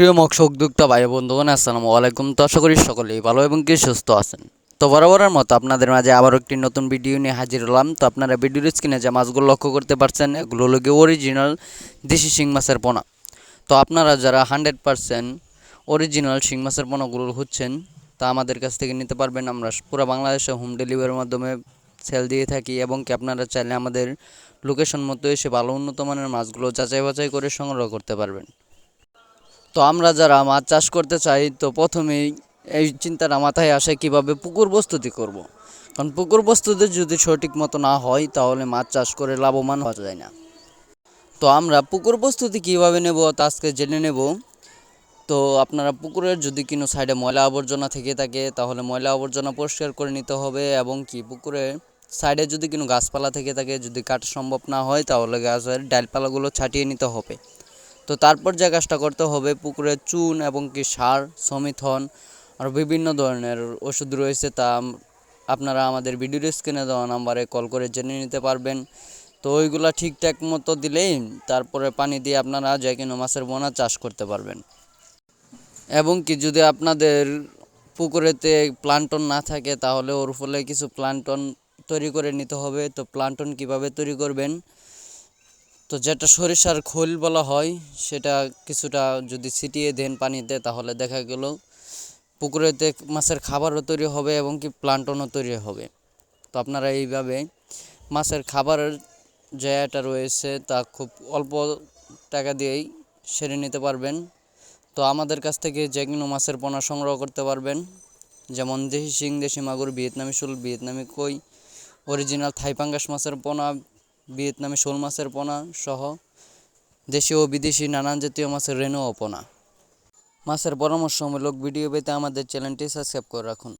প্রিয় মৎস্য উদ্যোক্তা ভাই বন্ধুগণ, আসসালামু আলাইকুম। তো আশা করি সকলেই ভালো এবং কি সুস্থ আছেন। তো বরাবরের মতো আপনাদের মাঝে আবারও একটি নতুন ভিডিও নিয়ে হাজির হলাম। তো আপনারা ভিডিওর স্ক্রিনে যে মাছগুলো লক্ষ্য করতে পারছেন, এগুলো হলো গিয়ে অরিজিনাল দেশি শিং মাছের পোনা। তো আপনারা যারা হান্ড্রেড পারসেন্ট অরিজিনাল শিং মাছের পোনাগুলো হচ্ছেন তা আমাদের কাছ থেকে নিতে পারবেন। আমরা পুরো বাংলাদেশে হোম ডেলিভারির মাধ্যমে সেল দিয়ে থাকি এবং কি আপনারা চাইলে আমাদের লোকেশন মতো এসে ভালো উন্নত মানের মাছগুলো যাচাই বাছাই করে সংগ্রহ করতে পারবেন। তো আমরা যারা মাছ চাষ করতে চাই, তো প্রথমেই এই চিন্তাটা মাথায় আসে কীভাবে পুকুর প্রস্তুতি করব। কারণ পুকুর প্রস্তুতি যদি সঠিক মতো না হয়, তাহলে মাছ চাষ করে লাভবান হওয়া যায় না। তো আমরা পুকুর প্রস্তুতি কীভাবে নেব তা আজকে জেনে নেব। তো আপনারা পুকুরের যদি কোনো সাইডে ময়লা আবর্জনা থেকে থাকে, তাহলে ময়লা আবর্জনা পরিষ্কার করে নিতে হবে এবং কি পুকুরে সাইডে যদি কোনো গাছপালা থেকে থাকে, যদি কাটা সম্ভব না হয়, তাহলে গাছের ডালপালাগুলো ছাটিয়ে নিতে হবে। তো তারপর যে কাজটা করতে হবে, পুকুরে চুন এবং কি সার সমিথন আর বিভিন্ন ধরনের ওষুধ রয়েছে তা আপনারা আমাদের ভিডিওর স্ক্রিনে দেওয়া নাম্বারে কল করে জেনে নিতে পারবেন। তো ওইগুলা ঠিকঠাক মতো দিলেই তারপরে পানি দিয়ে আপনারা যে কোনো মাছের বোনা চাষ করতে পারবেন। এবং কি যদি আপনাদের পুকুরেতে প্লান্টন না থাকে তাহলে ওর ফলে কিছু প্লান্টন তৈরি করে নিতে হবে। তো প্লান্টন কীভাবে তৈরি করবেন? তো যেটা সরিষার খোল বলা হয়, সেটা কিছুটা যদি ছিটিয়ে দেন পানিতে, তাহলে দেখা গেল পুকুরেতে মাছের খাবারও তৈরি হবে এবং কি প্লান্টনও তৈরি হবে। তো আপনারা এইভাবে মাছের খাবারের জায়গাটা রয়েছে, তা খুব অল্প টাকা দিয়েই সেরে নিতে পারবেন। তো আমাদের কাছ থেকে যে কোনো মাছের পোনা সংগ্রহ করতে পারবেন। যেমন দেশি শিং, দেশি মাগুর, ভিয়েতনামি শোল ভিয়েতনামি কই, অরিজিনাল থাইপাঙ্গাস মাছের পোনা ভিয়েতনামি শোল মাছের পোনা সহ দেশি ও বিদেশি নানান জাতীয় মাছের রেণু ও পোনা। মাছের পরামর্শমূলক ভিডিও পেতে আমাদের চ্যানেলটি সাবস্ক্রাইব করে রাখুন।